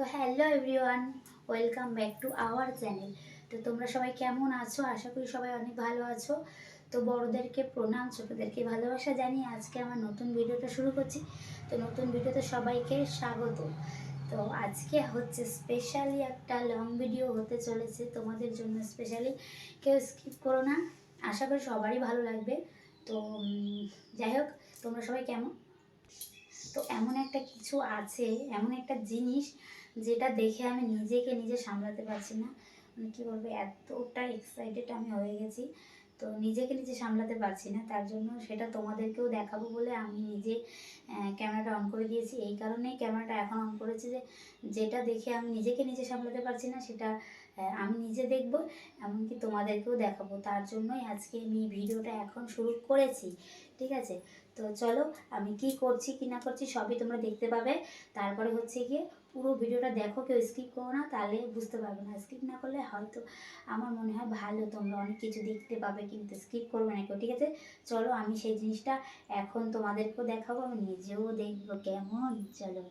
তো hello everyone welcome back to our channel তো তোমরা সবাই কেমন আছো? আশা করি সবাই অনেক ভালো আছো। তো বড়োদেরকে প্রণাম, ছোটোদেরকে ভালোবাসা জানিয়ে আজকে আমার নতুন ভিডিওটা শুরু করছি। তো নতুন ভিডিওতে সবাইকে স্বাগত। তো আজকে হচ্ছে স্পেশালি একটা লং ভিডিও হতে চলেছে তোমাদের জন্য স্পেশালি কেউ স্কিপ করো না, আশা করি সবারই ভালো লাগবে। তো যাই হোক, তোমরা সবাই কেমন? তো এমন একটা কিছু আছে, এমন একটা জিনিস যেটা দেখে আমি নিজেকে নিজে সামলাতে পারছি না। মানে কী বলব, এতটা এক্সাইটেড আমি হয়ে গেছি। তো নিজেকে নিজে সামলাতে পারছি না, তার জন্য সেটা তোমাদেরকেও দেখাবো বলে আমি নিজে ক্যামেরাটা অন করে দিয়েছি। এই কারণেই ক্যামেরাটা এখন অন করেছি যে, যেটা দেখে আমি নিজেকে নিজে সামলাতে পারছি না, সেটা আমি নিজে দেখব, এমনকি তোমাদেরকেও দেখাবো। তার জন্যই আজকে আমি ভিডিওটা এখন শুরু করেছি, ঠিক আছে? তো চলো, আমি কি করছি, কি না করছি সবই তোমরা দেখতে পাবে। তারপরে হচ্ছে গিয়ে পুরো ভিডিওটা দেখো, কেউ স্কিপ করো না, তাহলে বুঝতে পারবে না। স্কিপ না করলে হয়তো আমার মনে হয় ভালো, তোমরা অনেক কিছু দেখতে পাবে, কিন্তু স্কিপ করবে না কেউ, ঠিক আছে? চলো, আমি সেই জিনিসটা এখন তোমাদেরকেও দেখাবো, আমি নিজেও দেখব, কেমন? চলো।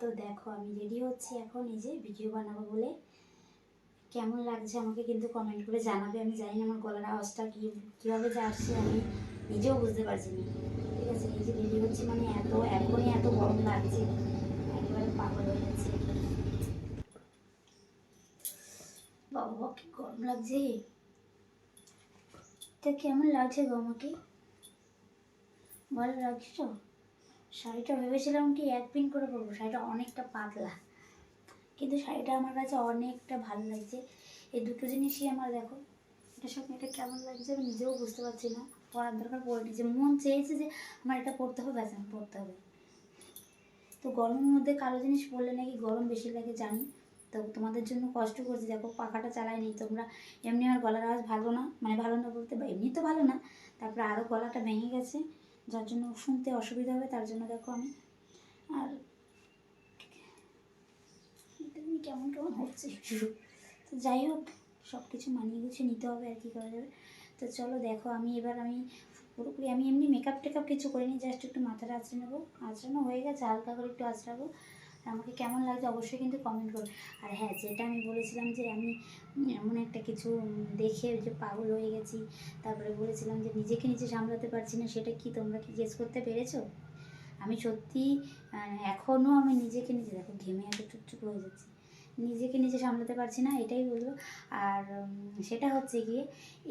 তো দেখো, আমি রেডি হচ্ছি এখন, এই যে ভিডিও বানাবো বলে। কেমন লাগছে আমাকে কিন্তু কমেন্ট করে জানাবে, আমি জানি না আমার গলার আওয়াজটা কী কীভাবে যে আসছে আমি নিজেও বুঝতে পারছি না। হচ্ছে মানে এত, এখনই এত গরম লাগছে। একেবারে পাগল হয়ে যাচ্ছে বাবা, কি গরম লাগছে। তা কেমন লাগছে গো আমাকে? ভালো লাগছে তো? শাড়িটা ভেবেছিলাম কি এক পিন করে পরবো, শাড়িটা অনেকটা পাতলা। কিন্তু শাড়িটা আমার কাছে অনেকটা ভালো লাগছে। এই দুটো জিনিসই আমার, দেখো। এটা সঙ্গে এটা কেমন লাগছে আমি নিজেও বুঝতে পারছি না। পরার দরকার পরে যে মন চেয়েছে যে আমার এটা পরতে হবে, ব্যাস পরতে হবে। তো গরমের মধ্যে কালো জিনিস পড়লে নাকি গরম বেশি লাগে, জানি। তো তোমাদের জন্য কষ্ট করছি, দেখো পাখাটা চালাইনি তোমরা এমনি আমার গলার আওয়াজ ভালো না মানে ভালো না বলতে এমনি তো ভালো না, তারপরে আরও গলাটা ভেঙে গেছে, যার জন্য শুনতে অসুবিধা হবে, তার জন্য দেখো আমি। আর কেমন কেমন হচ্ছে। তো যাই হোক সব কিছু মানিয়ে গুছিয়ে নিতে হবে আর কি করা যাবে। তো চলো দেখো, আমি এবার আমি পুরোপুরি আমি এমনি মেকআপ টেকআপ কিছু করিনি জাস্ট একটু মাথাটা আঁচড়ে নেব। আঁচড়ানো হয়ে গেছে, হালকা করে একটু আঁচড়াবো। আমাকে কেমন লাগছে অবশ্যই কিন্তু কমেন্ট করবে আর হ্যাঁ যেটা আমি বলেছিলাম যে আমি এমন একটা কিছু দেখে যে পাগল হয়ে গেছি, তারপরে বলেছিলাম যে নিজেকে নিজে সামলাতে পারছি না, সেটা কি তোমরা কি গেস করতে পেরেছ? আমি সত্যি এখনও আমি নিজেকে নিজে, দেখো, ঘেমে এত চুপচুপ হয়ে যাচ্ছি। নিজেকে নিজে সামলাতে পারছি না, এটাই বলব। আর সেটা হচ্ছে গিয়ে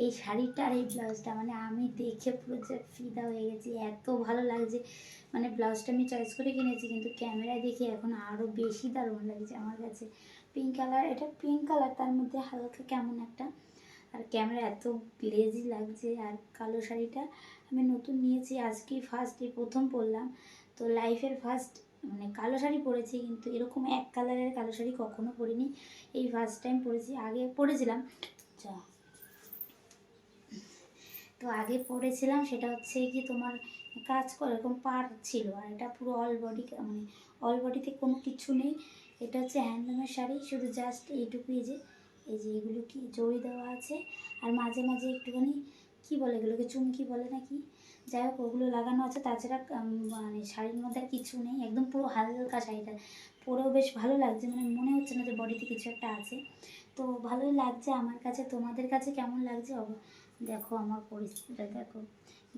এই শাড়িটা আর এই ব্লাউজটা মানে আমি দেখে পুরো যে ফিদা হয়ে গেছি, এত ভালো লাগছে। মানে ব্লাউজটা আমি চয়েস করে কিনেছি, কিন্তু ক্যামেরায় দেখে এখন আরও বেশি দারুণ লাগছে আমার কাছে। পিঙ্ক কালার এটা পিঙ্ক কালার তার মধ্যে হালকা কেমন একটা। আর ক্যামেরা এত গ্লেজি লাগছে, আর কালো শাড়িটা আমি নতুন নিয়েছি, আজকেই ফার্স্ট এই প্রথম পরলাম। তো লাইফের ফার্স্ট মানে কালো শাড়ি পরেছি, কিন্তু এরকম এক কালারের কালো শাড়ি কখনো পরিনি। এই ফার্স্ট টাইম পরেছি, আগে পরেছিলাম। যা। তো আগে পরেছিলাম, সেটা হচ্ছে কি তোমার কাজ করে এরকম পার ছিল, আর এটা পুরো অল বডি মানে অল বডিতে কোনো কিছু নেই। এটা হচ্ছে হ্যান্ডলুমের শাড়ি, শুধু জাস্ট এইটুকুই যে, এই যে এগুলো কি জড়ি দেওয়া আছে। আর মাঝে মাঝে একটুখানি কি বলে এগুলোকে? চুমকি বলে নাকি? যাই হোক, ওগুলো লাগানো আছে। তাছাড়া মানে শাড়ির মধ্যে আর কিছু নেই। একদম পুরো হালকা শাড়িটা। পরেও বেশ ভালো লাগছে। মানে মনে হচ্ছে না যে বডিতে কিছু একটা আছে। তো ভালোই লাগছে আমার কাছে। তোমাদের কাছে কেমন লাগছে? দেখো আমার পরিস্থিতিটা, দেখো।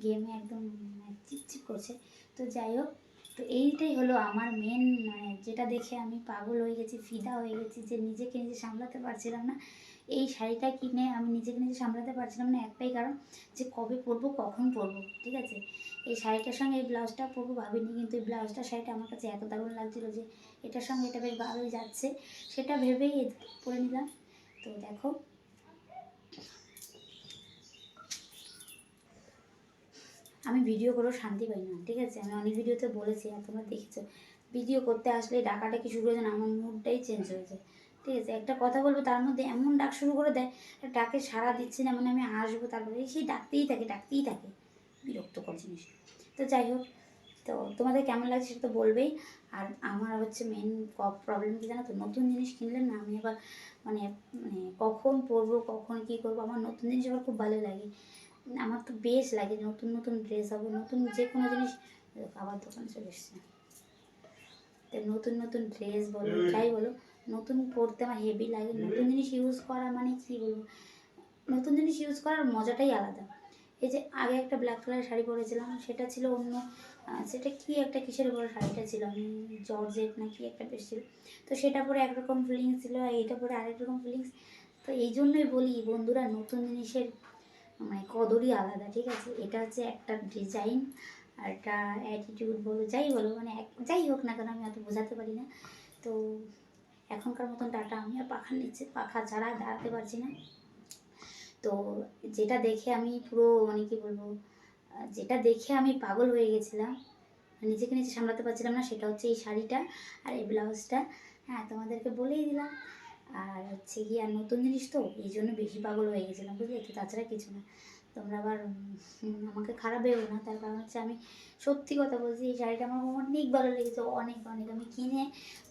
গেমে একদম মানে চিপচিপ করছে। তো যাই হোক, তো এইটাই হলো আমার মেন মানে যেটা দেখে আমি পাগল হয়ে গেছি, ফিদা হয়ে গেছি যে নিজেকে নিজে সামলাতে পারছিলাম না। এই শাড়িটা কিনে আমি নিজেকে নিজে সামলাতে পারছিলাম না একটাই কারণ যে কবে পরবো, কখন পরবো, ঠিক আছে? এই শাড়িটার সঙ্গে এই ব্লাউজটা পরবো ভাবিনি, কিন্তু এই ব্লাউজটা শাড়িটা আমার কাছে এত দারুণ লাগছিল যে এটার সঙ্গে এটা বেশ ভালোই যাচ্ছে। সেটা ভেবেই পরে নিলাম। তো দেখো। আমি ভিডিও করেও শান্তি পাই না, ঠিক আছে? আমি অনেক ভিডিওতে বলেছি, আর তোমরা দেখেছ। ভিডিও করতে আসলে ডাকাডাকি শুরু হয়ে যায় না, আমার মুডটাই চেঞ্জ হয়ে যায় ঠিক আছে একটা কথা বলব, তার মধ্যে এমন ডাক শুরু করে দেয়, ডাকে সাড়া দিচ্ছে না মানে আমি আসব তারপরে। সেই ডাকতেই থাকে ডাকতেই থাকে বিরক্তকর জিনিস। তো যাই হোক, তো তোমাদের কেমন লাগছে সেটা তো বলবেই। আর আমার হচ্ছে মেন প্রবলেম কি জানো তো? নতুন জিনিস কিনলে না, আমি আবার মানে মানে কখন পরবো, কখন কী করব? আমার নতুন জিনিস আবার খুব ভালো লাগে। আমার তো বেশ লাগে, নতুন নতুন ড্রেস হবে, নতুন যে কোনো জিনিস আবার দোকানে চলে এসছে। তো নতুন নতুন ড্রেস বলো, যাই বলো নতুন পরতে আমার হেভি লাগে। নতুন জিনিস ইউজ করা মানে কি বলব? নতুন জিনিস ইউজ করার মজাটাই আলাদা। এই যে আগে একটা ব্ল্যাক কালারের শাড়ি পরেছিলাম, সেটা ছিল অন্য সেটা কি একটা কিসের উপরে শাড়িটা ছিল? জর্জেট না কি একটা বেশ ছিল। তো সেটা পরে একরকম ফিলিংস ছিল, আর এইটা পরে আরেক রকম ফিলিংস তো এই জন্যই বলি, বন্ধুরা, নতুন জিনিসের মানে কদরই আলাদা, ঠিক আছে? এটা হচ্ছে একটা ডিজাইন আর একটা অ্যাটিটিউড বলো, যাই বলো মানে যাই হোক না কেন, আমি অত বোঝাতে পারি না। তো এখনকার মতন টাটা আমি আর পাখার নিচে, পাখা ছাড়া দাঁড়াতে পারছি না। তো যেটা দেখে আমি পুরো মানে কি বলব, যেটা দেখে আমি পাগল হয়ে গেছিলাম, নিজেকে নিজে সামলাতে পারছিলাম না, সেটা হচ্ছে এই শাড়িটা আর এই ব্লাউজটা। হ্যাঁ তোমাদেরকে বলেই দিলাম। আর হচ্ছে কি আর নতুন জিনিস তো, এই জন্য বেশি পাগল হয়ে গেছিলাম, বুঝলে? তো তাছাড়া কিছু না। তোমরা আবার আমাকে খারাপ ভেবো না, তার কারণ হচ্ছে আমি সত্যি কথা বলছি, এই শাড়িটা আমার অনেক ভালো লেগেছে, অনেক অনেক। আমি কিনে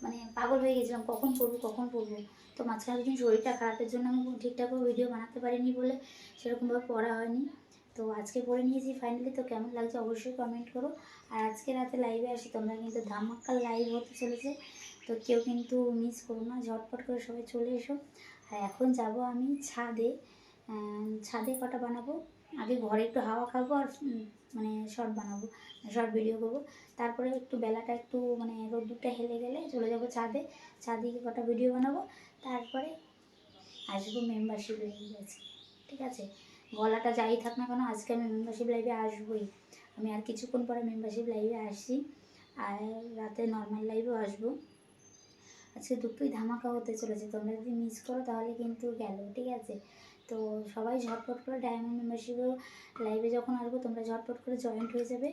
মানে পাগল হয়ে গেছিলাম, কখন পরবো কখন পরবো? তো মাঝখানে একদিন শরীরটা খারাপের জন্য আমি ঠিকঠাক ভিডিও বানাতে পারিনি বলে সেরকমভাবে পড়া হয়নি। তো আজকে পরে নিয়েছি ফাইনালি তো কেমন লাগছে অবশ্যই কমেন্ট করো। আর আজকে রাতে লাইভে আসি, তোমরা কিন্তু ধামাক্কার লাইভ হতে চলেছে। তো কেউ কিন্তু মিস করো না, ঝটপট করে সবাই চলে এসো। আর এখন যাব আমি ছাদে। ছাদে কটা বানাবো? আগে ঘরে একটু হাওয়া খাব আর মানে শর্ট বানাবো, শর্ট ভিডিও করব। তারপরে একটু বেলাটা একটু মানে রোদ্দুরটা হেলে গেলে চলে যাব ছাদে। ছাদে কটা ভিডিও বানাবো, তারপরে আসব মেম্বারশিপ লাইভে আজকে ঠিক আছে? গলাটা যাই থাক না কেন, আজকে আমি মেম্বারশিপ লাইভে আসবোই। আমি আর কিছুক্ষণ পরে মেম্বারশিপ লাইভে আসছি আর রাতে নর্মাল লাইভেও আসব। আজকে দুটোই ধামাকা হতে চলেছে, তোমরা যদি মিস করো তাহলে কিন্তু গেল, ঠিক আছে? তো সবাই ঝটপট করে ডায়মন্ড মেম্বারশিপেও লাইভে যখন আসব তোমরা ঝটপট করে জয়েন্ট হয়ে যাবে।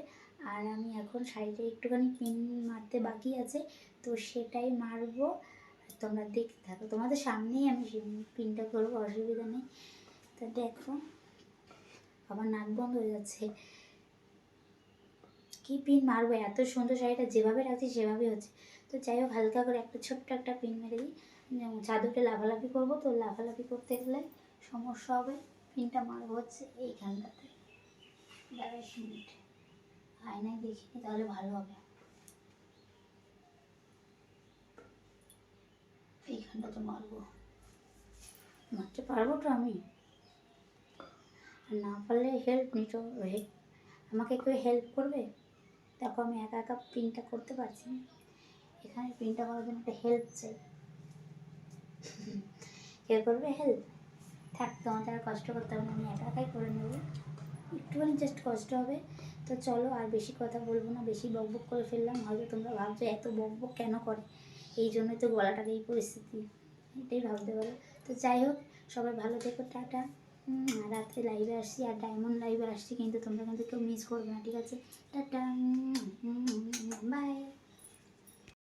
আর আমি এখন শাড়িটা একটুখানি পিন মারতে বাকি আছে, তো সেটাই মারবো। তোমরা দেখতে থাকো। তোমাদের সামনেই আমি পিনটা করব, অসুবিধা নেই। তা দেখো, আমার নাক বন্ধ হয়ে যাচ্ছে। কি পিন মারবো? এত সুন্দর শাড়িটা যেভাবে রাখছি সেভাবেই হচ্ছে। তো যাই হোক, হালকা করে একটা ছোট্ট একটা পিন মেরে দিই। চাদরটা লাফালাফি করব। তো লাফালাফি করতে গেলে সমস্যা হবে। পিনটা মারবো হচ্ছে এইখানটাতে। দাঁড়াইশ মিনিট আয়নায় দেখিনি তাহলে ভালো হবে। এইখানটাতে মারবো মারতে পারব তো আমি? না পারলে হেল্প নিতে আমাকে কেউ হেল্প করবে? দেখো আমি একা একা প্রিন্টটা করতে পারছি না। এখানে প্রিন্টটা করার জন্য একটা হেল্প চাই। কে করবে হেল্প থাক তোমাদের আর কষ্ট করতে হবে না, আমি একা একাই করে নেব। একটুখানি জাস্ট কষ্ট হবে। তো চলো আর বেশি কথা বলব না বেশি বক বক করে ফেললাম। হয়তো তোমরা ভাবছ এত বক বক কেন করে? এই জন্যই তো গলাটার এই পরিস্থিতি। এটাই ভাবতে পারো। তো যাই হোক সবাই ভালো থেকো টাটা। রাত্রে লাইভে আসছি আর ডায়মন্ড লাইভে আসছি কিন্তু তোমরা কিন্তু কেউ মিস করবে না ঠিক আছে? টাটা। বাই